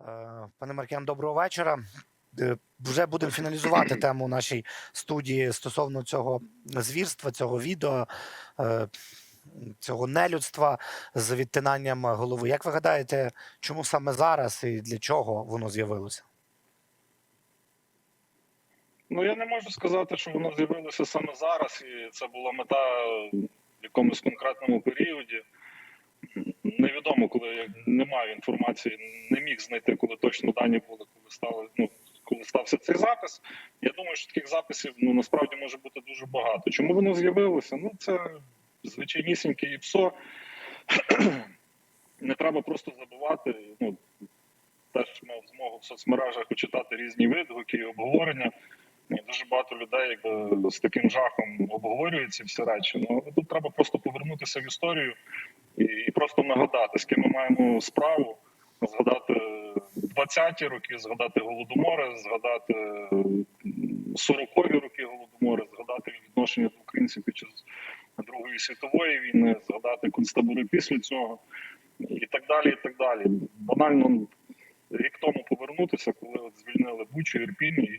Е, Пане Маркіян, доброго вечора. Е, Вже будемо фіналізувати тему нашій студії стосовно цього звірства, цього відео, е, цього нелюдства з відтинанням голови. Як ви гадаєте, чому саме зараз і для чого воно з'явилося? Ну я не можу сказати, що воно з'явилося саме зараз, і це була мета в якомусь конкретному періоді. Невідомо, коли я не маю інформації, не міг знайти, коли точно дані були, коли стали. Ну коли стався цей запис. Я думаю, що таких записів ну насправді може бути дуже багато. Чому воно з'явилося? Ну це звичайнісіньке і псо. Не треба просто забувати. Ну теж мав змогу в соцмережах почитати різні відгуки і обговорення. І дуже багато людей якби з таким жахом обговорюють ці всі речі. Ну тут треба просто повернутися в історію і, і просто нагадати, з ким ми маємо справу, згадати 20-ті роки, згадати голодомори, згадати 40-ві роки голодомори, згадати відношення до українців під час Другої світової війни, згадати концтабори після цього і так далі. І так далі. Банально рік тому повернутися, коли от звільнили Бучу, Ірпінь, і,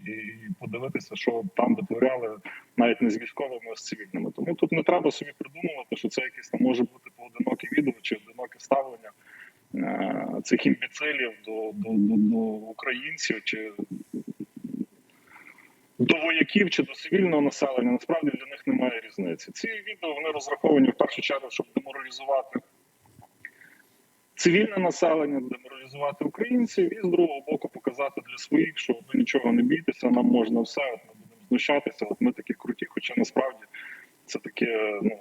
подивитися, що там витворяли навіть не з військовими, а з цивільними. Тому тут не треба собі придумувати, що це якесь там може бути поодиноке відео чи одиноке ставлення е- цих імбіцилів до, до, до, до українців чи до вояків чи до цивільного населення. Насправді для них немає різниці. Ці відео вони розраховані в першу чергу, щоб деморалізувати цивільне населення, деморалізувати українців, і з другого боку показати для своїх, що ви нічого не бійтеся, нам можна все, от ми будемо знущатися. От ми такі круті, хоча насправді це таке ну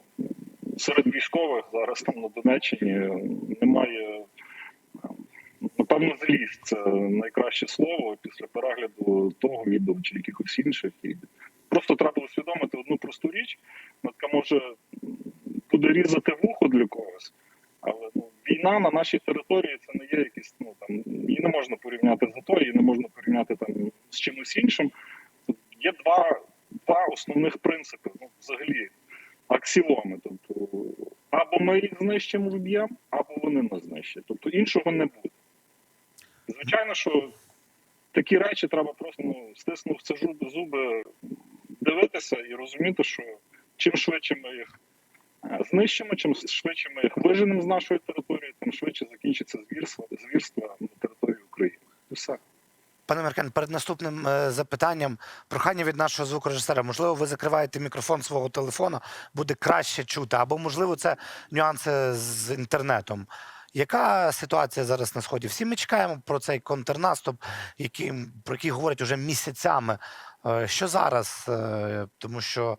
серед військових зараз там на Донеччині немає. Напевно, злість це найкраще слово після перегляду того відео чи якихось інших. І просто треба усвідомити одну просту річ, яка може буде різати вухо для когось. Війна на нашій території це не є якісь, ну там її не можна порівняти з АТО, її не можна порівняти там з чимось іншим. Є два, два основних принципи, ну взагалі аксіоми. Тобто або ми їх знищимо, вб'ємо, або вони нас знищать. Тобто іншого не буде. Звичайно, що такі речі треба просто ну, стиснувши зуби, дивитися і розуміти, що чим швидше ми їх е, знищимо, чим швидше ми їх виженемо з нашої території, швидше закінчиться звірство, звірство на території України. Все. Пане Маркіян, перед наступним е, запитанням прохання від нашого звукорежисера. Можливо, ви закриваєте мікрофон свого телефона, буде краще чути, або можливо, це нюанси з інтернетом. Яка ситуація зараз на сході? Всі ми чекаємо про цей контрнаступ, який, про який говорять уже місяцями. Е, Що зараз? Е, Тому що,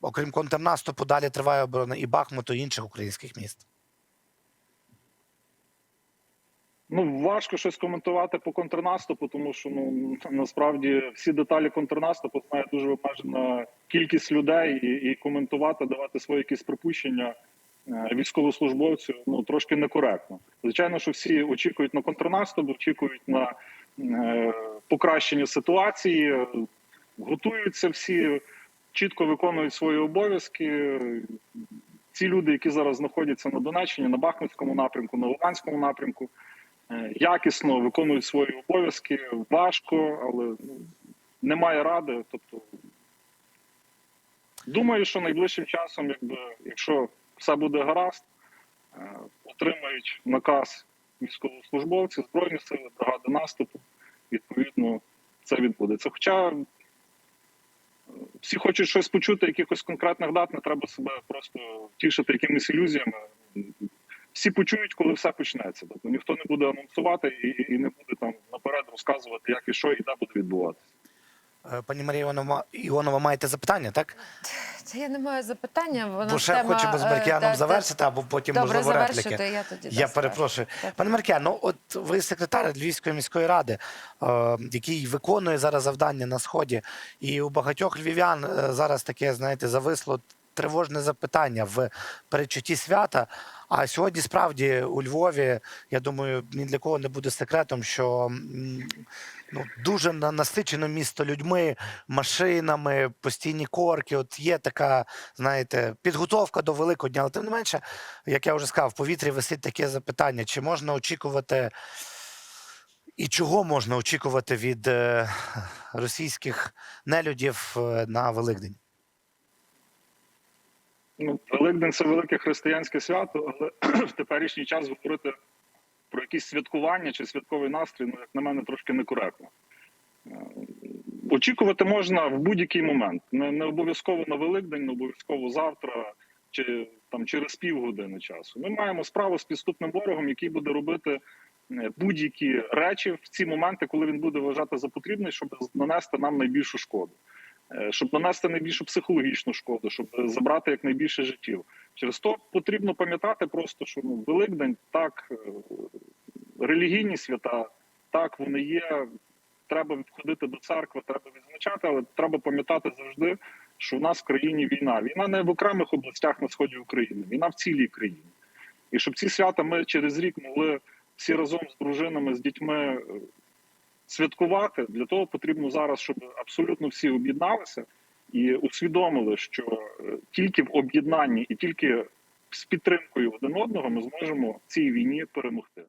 окрім контрнаступу, далі триває оборона і Бахмуту, і інших українських міст. Ну важко щось коментувати по контрнаступу, тому що ну насправді всі деталі контрнаступу знає дуже обмежена кількість людей, і, і коментувати, давати свої якісь припущення е, військовослужбовцю ну трошки некоректно. Звичайно, що всі очікують на контрнаступ, очікують на е, покращення ситуації, готуються всі, чітко виконують свої обов'язки. Ці люди, які зараз знаходяться на Донеччині, на Бахмутському напрямку, на Луганському напрямку, якісно виконують свої обов'язки. Важко, але ну, немає ради. Тобто, думаю, що найближчим часом, якби якщо все буде гаразд, е, отримають наказ військовослужбовці, збройні сили, бригади наступу. Відповідно, це відбудеться. Хоча е, всі хочуть щось почути, якихось конкретних дат, не треба себе просто тішити якимись ілюзіями. Всі почують, коли все почнеться. Тобто ніхто не буде анонсувати і, і не буде там наперед розказувати, як і що, і де буде відбуватися. Е, Пані Марія Іонова, Іонова, маєте запитання, так? Це я не маю запитання. Вона Бо ще тема, хочемо з е, та- завершити, або потім Добре, можливо репліки. Я тоді Я перепрошую. Пане Маркіян, ну от ви секретар Львівської міської ради, е, який виконує зараз завдання на сході, і у багатьох львів'ян зараз таке, знаєте, зависло тривожне запитання в передчутті свята. А сьогодні справді у Львові, я думаю, ні для кого не буде секретом, що ну, дуже на- насичено місто людьми, машинами, постійні корки. От є така, знаєте, підготовка до Великодня. Але тим не менше, як я вже сказав, в повітрі висить таке запитання: чи можна очікувати І чого можна очікувати від е, російських нелюдів е, на Великдень? Ну, Великдень це велике християнське свято, але в теперішній час говорити про якісь святкування чи святковий настрій, ну, як на мене, трошки некоректно. Е, Очікувати можна в будь-який момент. Не, не обов'язково на Великдень, не обов'язково завтра чи там через півгодини часу. Ми маємо справу з підступним ворогом, який буде робити е, будь-які речі в ці моменти, коли він буде вважати за потрібне, щоб нанести нам найбільшу шкоду. Е, Щоб нанести найбільшу психологічну шкоду, щоб забрати якнайбільше життів. Через то потрібно пам'ятати просто, що ну, Великдень так, е, релігійні свята, так вони є. Треба ходити до церкви, треба відзначати, але треба пам'ятати завжди, що в нас в країні війна. Війна не в окремих областях на сході України, війна в цілій країні. І щоб ці свята ми через рік могли всі разом з дружинами, з дітьми е, святкувати. Для того потрібно зараз, щоб абсолютно всі об'єдналися і усвідомили, що е, тільки в об'єднанні і тільки з підтримкою один одного ми зможемо цій війні перемогти.